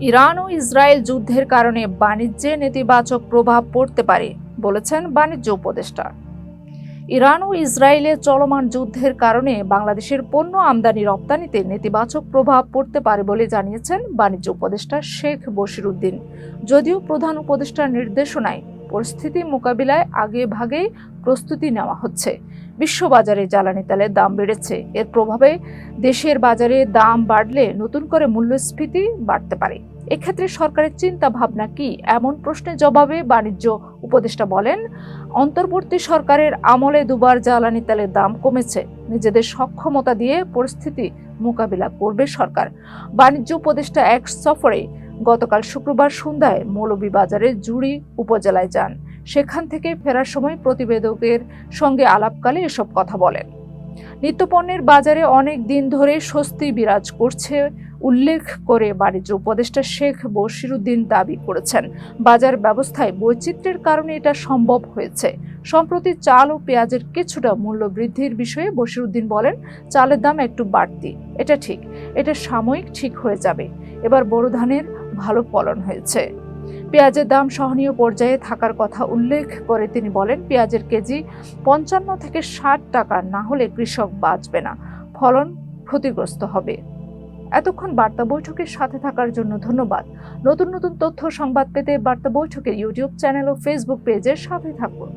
Iran ও Israel যুদ্ধের কারণে বাণিজ্যে নেতিবাচক প্রভাব পড়তে পারে, বলেছেন বাণিজ্য উপদেষ্টা। ইরান ও ইসরায়েলে চলমান যুদ্ধের কারণে বাংলাদেশের পণ্য আমদানি রপ্তানিতে নেতিবাচক প্রভাব পড়তে পারে বলে জানিয়েছেন বাণিজ্য উপদেষ্টা শেখ বশিরুদ্দিন। যদিও প্রধান উপদেষ্টার নির্দেশনায় পরিস্থিতি মোকাবিলায় আগে ভাগেই প্রস্তুতি নেওয়া হচ্ছে। বিশ্ববাজারে জ্বালানি তেলের দাম বেড়েছে। এর প্রভাবে দেশের বাজারে দাম বাড়লে নতুন করে মূল্যস্ফীতি বাড়তে পারে। এক্ষেত্রে সরকারের চিন্তা ভাবনা কি? এমন প্রশ্নের জবাবে বাণিজ্য উপদেষ্টা বলেন, অন্তর্বর্তী সরকারের আমলে দুবার জ্বালানি তেলের দাম কমেছে। নিজেদের সক্ষমতা দিয়ে পরিস্থিতি মোকাবিলা করবে সরকার। বাণিজ্য উপদেষ্টা এক সফরে গতকাল শুক্রবার সন্ধ্যায় মৌলভীবাজারের জুড়ি উপজেলায় যান। সেখান থেকে ফেরার সময় প্রতিবেদকের সঙ্গে আলাপকালে এসব কথা বলেন। নিত্যপণ্যের বাজারে অনেক দিন ধরে স্বস্তি বিরাজ করছে, উল্লেখ করে বাণিজ্য উপদেষ্টা শেখ বশিরুদ্দিন দাবি করেছেন। বাজার ব্যবস্থায় বৈচিত্র্যের কারণে এটা সম্ভব হয়েছে। সম্প্রতি চাল ও পেঁয়াজের কিছুটা মূল্য বৃদ্ধির বিষয়ে বশিরুদ্দিন বলেন, চালের দাম একটু বাড়তি। এটা ঠিক, এটা সাময়িক ঠিক হয়ে যাবে। এবার বড় ধানের ভালো ফলন হয়েছে। পেঁয়াজের দাম সহনীয় পর্যায়ে থাকার কথা উল্লেখ করে তিনি বলেন, পেঁয়াজের কেজি পঞ্চান্ন থেকে ষাট টাকা, না হলে কৃষক বাঁচবে না, ফলন ক্ষতিগ্রস্ত হবে। এতক্ষণ বার্তা বৈঠকের সাথে থাকার জন্য ধন্যবাদ। নতুন নতুন তথ্য সংবাদ পেতে বার্তা বৈঠকের ইউটিউব চ্যানেল ও ফেসবুক পেজের সাথে থাকুন।